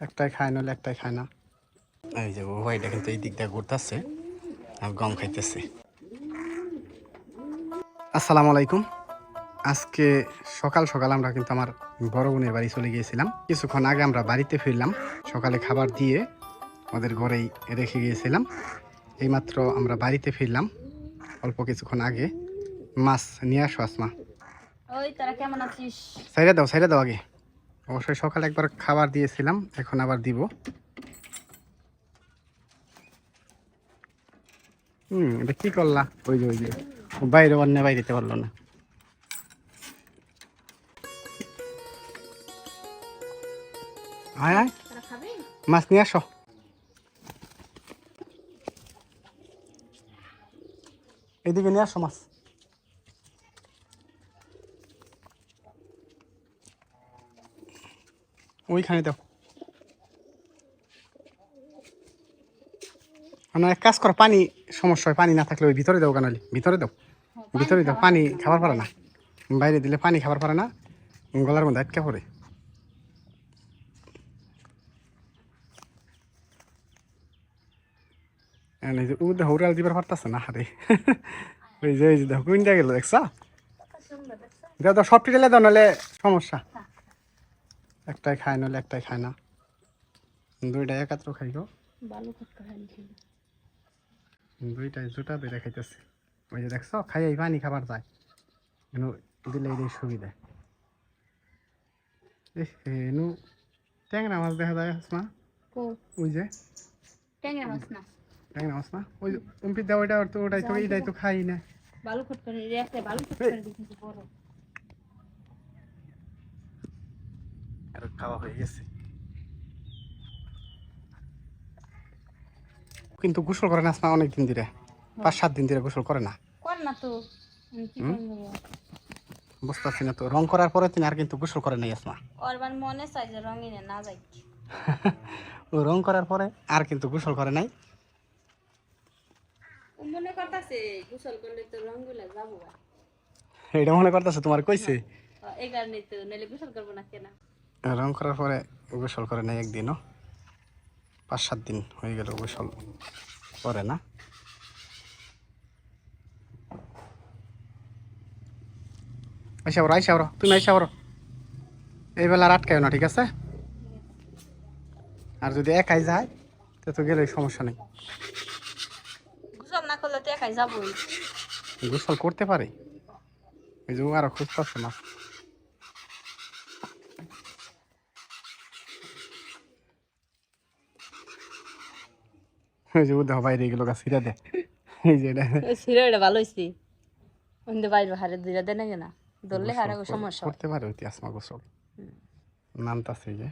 একটাই খায় নাহলে একটাই খায় না। এই যে এটা কিন্তু এই দিকটা ঘুরতেছে আর গম খাইতেছে। আসসালামু আলাইকুম। আজকে সকাল সকাল আমরা কিন্তু আমার বড় বোনের বাড়ি চলে গিয়েছিলাম। কিছুক্ষণ আগে আমরা বাড়িতে ফিরলাম সকালে খাবার দিয়ে ওদের ঘরেই রেখে গিয়েছিলাম। এইমাত্র আমরা বাড়িতে ফিরলাম অল্প কিছুক্ষণ আগে। মাছ নিয়ে আসো আসমা। ওই তারা কেমন আছিস? সাইডে দাও সাইডে দাও আগে। অবশ্যই সকালে একবার খাবার দিয়েছিলাম এখন আবার দিব। হুম এটা কি করলা? ওই যে ওই যে। বাইরে অন্য বাইরে দিতে পারল না। আয় আয়। মাছ নিয়ে আসো। এদিকে নিয়ে আসো মাছ। ওইখানে দাও। না এক কাজ করো পানি সমস্যা হয় পানি না থাকলে ওই ভিতরে দাও কানালি ভিতরে দাও ভিতরে দাও পানি খাবার পারে না। বাইরে দিলে পানি খাবার পারে না গলার মধ্যে আটকা পড়ে। ও দেখো উড়াল দিবার পারতাছে না হারে ওই যে ওই যে দেখো কোনটা গেল দেখছ? দাও সবটি দিলে দাও নাহলে সমস্যা। একটাই খায় নাহলে একটাই খায় না। দুইটা একাত্র খাই গো বালু খটকা খাইছিল দুইটাই জুটা দুইটা খাইতেছে। ওই যে দেখছ খাই এই পানি খাবার যায়। এনু দিলে এই সুবিধা। এনু ট্যাংরা মাছ দেখা যায় না? কো? ওই যে? ট্যাংরা মাছ না। ট্যাংরা মাছ না? ওই উম্পি দেওয়া ওইটা ওটাই তো এইটাই তো খাই না। বালু খটকা নিয়ে একটা বালু খটকা দেখেছি বড়। আর খাওয়া হয়ে গেছে। কিন্তু গোসল করে না আসমা অনেক দিন ধরে পাঁচ সাত দিন ধরে গোসল করে না। কর না তো। আমি কি করব? বুঝতে পারছি না তো। রং করার পরে তিনি আর কিন্তু গোসল করে নাই আসমা ওর মনে চাই যে রঙিনে না যাই। ও রং করার পরে আর কিন্তু গোসল করে নাই। মনে করতেছে গোসল করলে তো রঙগুলা যাব। এটা মনে করতেছে তোমার কইছে? এই কারণে তো নাহলে গোসল করব না কেনা। রং করার পরে গোসল করে নাই একদিনও। পাঁচ সাত দিন হয়ে গেল গোসল করে না। আইসা বড় আইসা বড় তুমি আইসা বড় এই বেলা আর আটকায় না ঠিক আছে? আর যদি একাই যায় তো তো গেলে সমস্যা নেই। গোসল না করলে তো একাই যাবোই। গোসল করতে পারে। এই যে আরও খুঁজ পাচ্ছে না ওই যে দেখো বাইরে গেল গা সিরা দে। এই যে এটা। সিরিয়ালটা ভালো হয়েছে ওinde বাইরে হারে দুইটা দেয় না ধরলে হারে সমস্যা করতে পারে ওই আসমা গোসল। নামতাছে যে।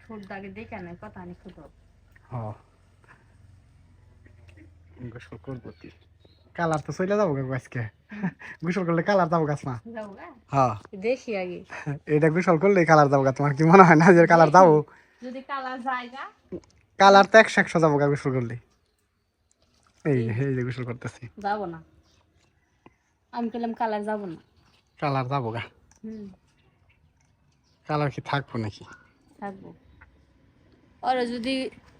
ঠোঁট দাগে দেখে নেই কথা নেই খুব হ। গোসল করব তুই কালার তো চলে যাব গা আজকে। গোসল করলে কালার যাব গাছ না হ্যাঁ। দেখি আগে। এটা গোসল করলে কালার যাব তোমার কি মনে হয় না যে কালার যাব? যদি কালার জায়গা কালার তো একশো একশো যাব গা গোসল করলে এই যে এই যে গোসল করতেছি। যাব না। আমি কালার যাব না। কালার যাব গা কালার কি থাকব নাকি? থাকব। আর যদি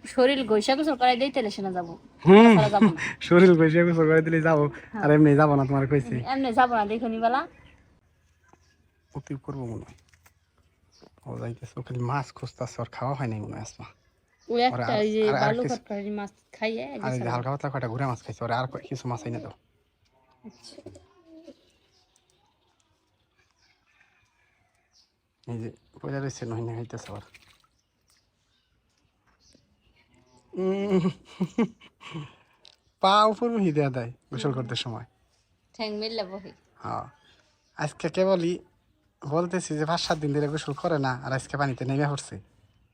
শরীর গৈসা গোসল করাই দেই তাহলে সেনা যাব। শরীর বসে গোসল করে দিলে যাব। আর এমনি যাব না তোমার কইছি। এমনি যাব না দেখো নি বেলা অতি করব মনে হয়। ও যাইতেছে ও খালি মাছ খুঁজতেছে আর খাওয়া হয় নাই মনে হয় আসমা ও একটা ওই যে আর- আর বালু কিছু- খটকারি মাছ খাইয়ে আর এই যে হালকা পাতলা কয়টা ঘুরে মাছ খাইছে ওরা আর কয়- কিছু মাছ এনে দাও। এই যে পয়লা রয়েছে নহিনে খাইতেছে আবার। পা উপর মুহি দেয়া দেয় গোসল করতে সময়। ঠ্যাং মিললে বহি। হ্যাঁ। আজকে কেবলই বলতেছি যে পাঁচ সাত দিন ধরে গোসল করে না আর আজকে পানিতে নেমে পড়ছে।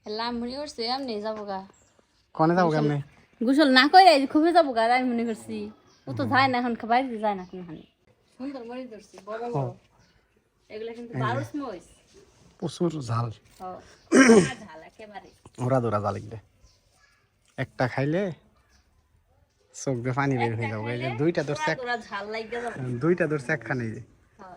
লামড়ি করছে এমনি যাব গা। কনে যাব কেমনে? গোসল না করে খুবই যাব গা আমি মনে করছি। ও তো যায় না এখন বাইরে যায় না সুন্দর মরি ধরছি বড় বড়। এগুলো কিন্তু বারোস মইস প্রচুর ঝাল। ঝাল একেবারে। ওরা দৌড়া জাল এগুলো। একটা খাইলে চোখ দিয়ে পানি বের হয়ে যাবে। এই যে দুইটা ধরছে দুইটা ধরছে একখানে যে। হ্যাঁ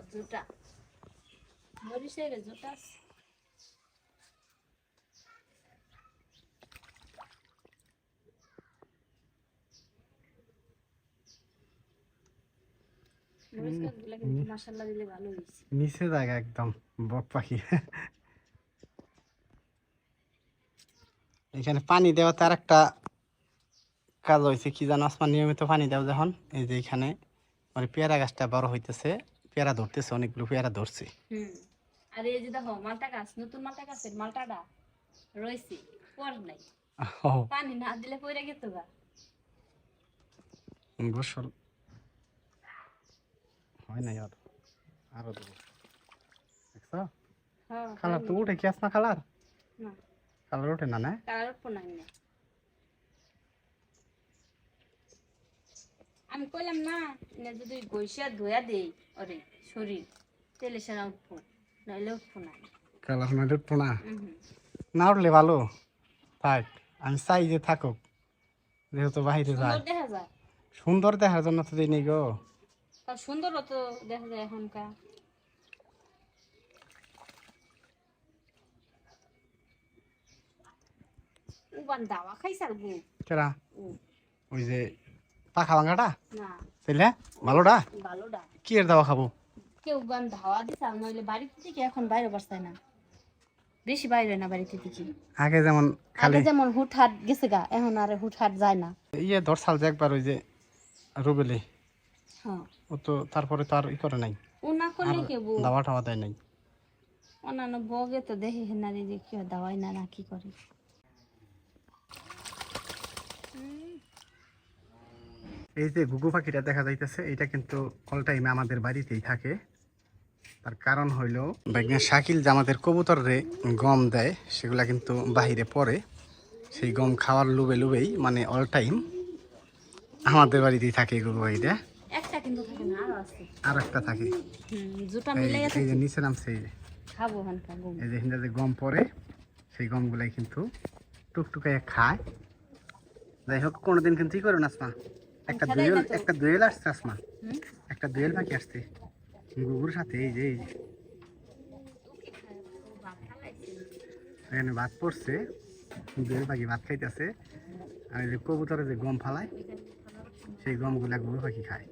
নিচে জায়গা একদম বক পাখি। এখানে পানি দেওয়া তার একটা কাজ হয়েছে কি জানো? আসমান নিয়মিত পানি দেওয়া যখন। এই যে এখানে মানে পেয়ারা গাছটা বড় হইতেছে পেয়ারা ধরতেছে অনেকগুলো পেয়ারা ধরছে। হুম। আর এই যে দেখো মালটা গাছ নতুন মালটা গাছের মালটাটা রয়েছে পর নাই। পানি না দিলে পড়ে গেত গা। গোসল। হয় নাই আর আরও দেবো দেখছ? কালার তো উঠে কি আসমা কালার না। কালার ওঠে না না কালার নাই না আমি কইলাম না না যদি গৈসা ধোয়া দেই ওরে শরীর তেলে সেনা উঠবো নাইলে উঠবো না। কালার না উঠবো না। না উঠলে ভালো। থাক আমি চাই যে থাকুক যেহেতু বাহিরে যায়। সুন্দর দেখা যায়। সুন্দর দেখার জন্য তো দিই গো। সুন্দর তো দেখা যায় এখনকার। উবান দাওয়া খাইছার গু কেরা ওই যে পাখা ভাঙাটা? না। তাইলে ভালোটা ভালোটা কি এর দাওয়া খাব? কেউ গান ধাওয়া দিছে আর নইলে বাড়িতে থেকে এখন বাইরে বসতায় না। বেশি বাইরে না বাড়িতে থেকে। আগে যেমন আগে যেমন হুটহাট গেছে গা এখন আর হুটহাট যায় না। ইয়ে দরসাল যে একবার ওই যে রুবেলি। হ্যাঁ। ও তো তারপরে তো আর ই করে নাই। ও না করলে কে বউ? দাওয়া টাওয়া দেয় নাই। অন্যান্য বগে তো দেখে হেনারি যে কি হয়, দাওয়াই না না কি করে। এই যে ঘুঘু পাখিটা দেখা যাইতেছে এটা কিন্তু অল টাইমে আমাদের বাড়িতেই থাকে। তার কারণ হইল শাকিল যে আমাদের কবুতরে গম দেয় সেগুলা কিন্তু বাহিরে পড়ে। সেই গম খাওয়ার লুবে লুবেই মানে অল টাইম আমাদের বাড়িতেই থাকে ঘুঘু পাখিটা একটা কিন্তু থাকে না আরও আছে। আর একটা থাকে। জুটা এই যে নিচে নামছে এই যে। খাব হানকা গম। এই যে হিন্দা যে গম পড়ে সেই গমগুলাই কিন্তু টুকটুকাই খায়। যাই হোক কোনোদিন কিন্তু ই করো না একটা দুয়েল একটা দুয়েল আসছে আসমা হুম? একটা দুয়েল পাখি আসছে? গুগুর সাথে এই যে এই যে। এখানে ভাত পড়ছে দুয়েল পাখি ভাত খাইতেছে। আর এই যে কবুতরে যে গম ফালায় সেই গমগুলা গুগু পাখি খায়।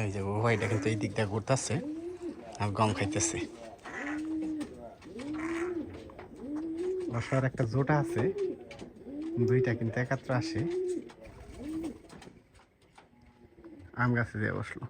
এই যে গুগু পাখিটা কিন্তু এই দিক দিয়ে ঘুরতেছে আর গম খাইতেছে। বসার একটা জোটা আছে দুইটা কিন্তু একাত্র আসে। আম গাছে দিয়ে বসল।